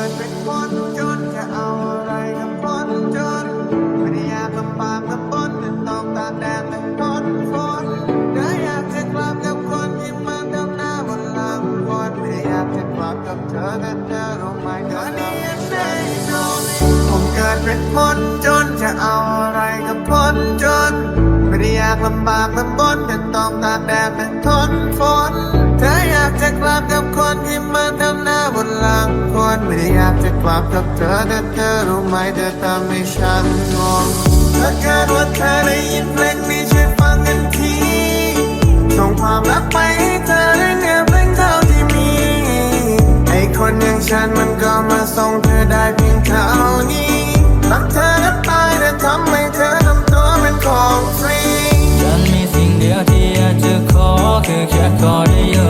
กิดเป็นคนจนจะเอาอะไรกับคนจนไม่ได้อยากลำบากลำบนจะต้องตากแดดและทนฝนเธออยากจะกลับกับคนที่มันดำหน้าบนหลังคนไม่อยากจะกลับกับเธอแต่เธอรู้ไหมเธอนี่ยังไงโดนผมเกิดเป็นคนจนจะเอาอะไรกับคนจนไม่ได้อยากลำบากลำบนจะต้องตากแดดแล อยากจะกลับกับเธอแต่เธอรู้ไหมเธอทำให้ฉันงงถ้าเกิดว่าเธอได้ยินเพลงนี้ช่วยฟังกันทีส่งความรักไปให้เธอได้เงียบเพลงเท่าที่มีไอคนอย่างฉันมันก็มาส่งเธอได้เพียงเท่านี้รักเธอจะตายแต่ทำให้เธอทำตัวเป็นของฟรีฉันมีสิ่งเดียวที่อยากจะขอคือแค่ขอได้อยู่กับเธอะ